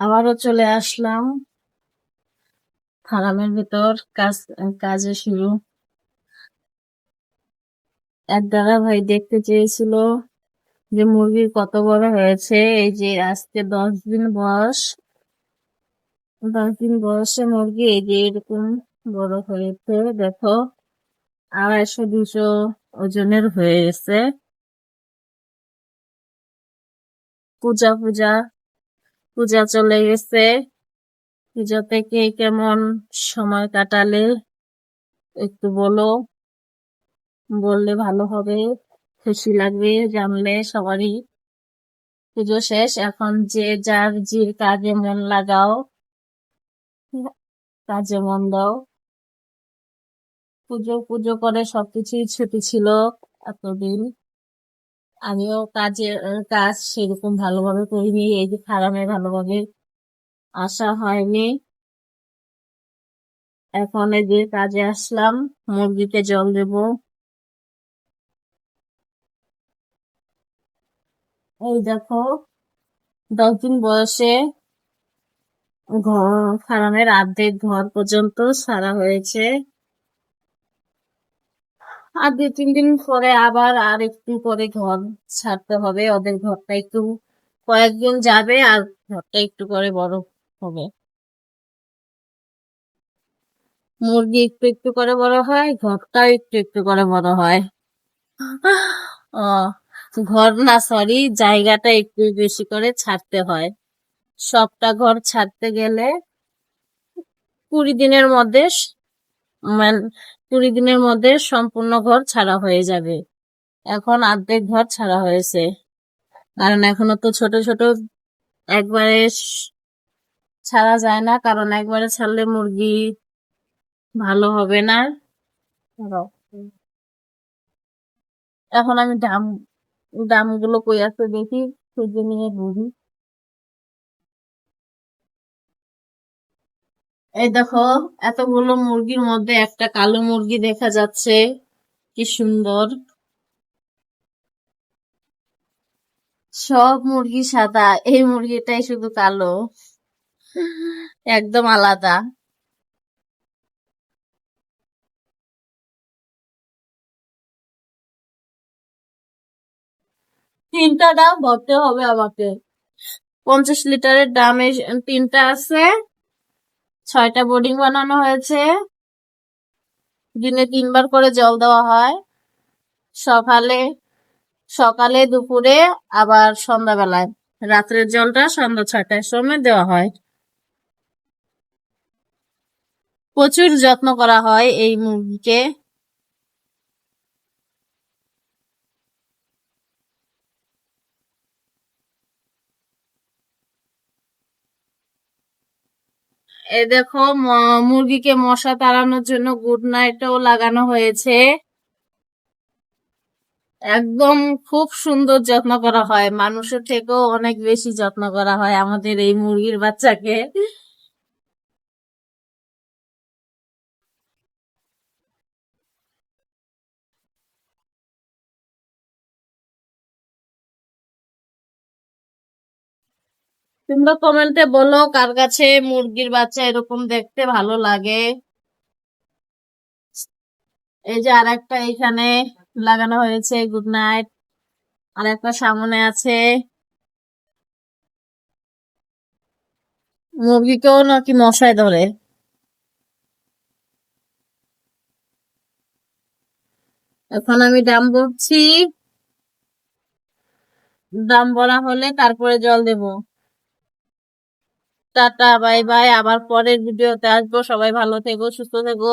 আবারও চলে আসলাম। ফার্মের ভিতর কাজ, কাজে শুরু। এক দাদা ভাই দেখতে চেয়েছিল যে মুরগি কত বড় হয়েছে। এই যে আজকে দশ দিন বয়স। দশ দিন বয়সে মুরগি এই যে এরকম বড় হয়েছে, দেখো। আড়াইশো দুশো ওজনের হয়ে গেছে। পূজা পূজা। পূজা চলে গেছে। পুজোতে কে কেমন সময় কাটালে একটু বলো। বললে ভালো হবে, খুশি লাগবে, জানলে সবারই। পুজো শেষ, এখন যে যার যে কাজে মন লাগাও, কাজে মন দাও। পুজো পুজো করে সবকিছুই ছুটি ছিল এতদিন। আমিও কাজে কাজ সেরকম ভালোভাবে করিনি। এই যে ফার্মে ভালোভাবে আসা হয়নি। এখন এই যে কাজে আসলাম, মুরগিকে জল দেব। এই দেখো দশ দিন বয়সে ঘর ফার্মের অর্ধেক ঘর পর্যন্ত সারা হয়েছে। আর দুই, তিন দিন পরে আবার আর একটু পরে ঘর ছাড়তে হবে। ওদের ঘরটা একটু কয়েকদিন যাবে আর ঘরটা একটু করে বড় হবে। মুরগি একটু একটু করে বড় হয়, ঘরটাও একটু একটু করে বড় হয়। ও, ঘর না সরি জায়গাটা একটু বেশি করে ছাড়তে হয়। সবটা ঘর ছাড়তে গেলে কুড়ি দিনের মধ্যে মানে কুড়ি দিনের মধ্যে সম্পূর্ণ ঘর ছাড়া হয়ে যাবে। এখন অর্ধেক ঘর ছাড়া হয়েছে। কারণ এখনও তো ছোট ছোট একবারে ছাড়া যায় না। কারণ একবারে ছাড়লে মুরগি ভালো হবে না। এখন আমি দাম দামগুলো কই আছে দেখি, খুঁজে নিয়ে বুঝি। এই দেখো, এতগুলো মুরগির মধ্যে একটা কালো মুরগি দেখা যাচ্ছে। কি সুন্দর। সব মুরগি সাদা, এই মুরগিটাই শুধু কালো। একদম আলাদা। তিনটা ডাব ভরতে হবে আমাকে। পঞ্চাশ লিটারের দামে তিনটা আছে। ছয়টা বোর্ডিং বানানো হয়েছে। দিনে তিনবার করে জল দেওয়া হয়। সকালে সকালে দুপুরে, আবার সন্ধ্যাবেলায়। রাত্রের জলটা সন্ধ্যা ছয়টার সময় দেওয়া হয়। প্রচুর যত্ন করা হয় এই মুরগিকে এই দেখো মুরগিকে মশা তাড়ানোর জন্য গুড নাইটও লাগানো হয়েছে। একদম খুব সুন্দর যত্ন করা হয়। মানুষের থেকেও অনেক বেশি যত্ন করা হয় আমাদের এই মুরগির বাচ্চাকে। তোমরা কমেন্টে বলো কার কাছে মুরগির বাচ্চা এরকম দেখতে ভালো লাগে। এই যে আর একটা এখানে লাগানো হয়েছে গুড নাইট আর একটা সামনে আছে। মুরগিকেও নাকি মশায় ধরে। এখন আমি দাম বলছি। দাম বলা হলে তারপরে জল দেব। টাটা বাই বাই আবার পরের ভিডিওতে আসব। সবাই ভালো থেকো সুস্থ থেকো।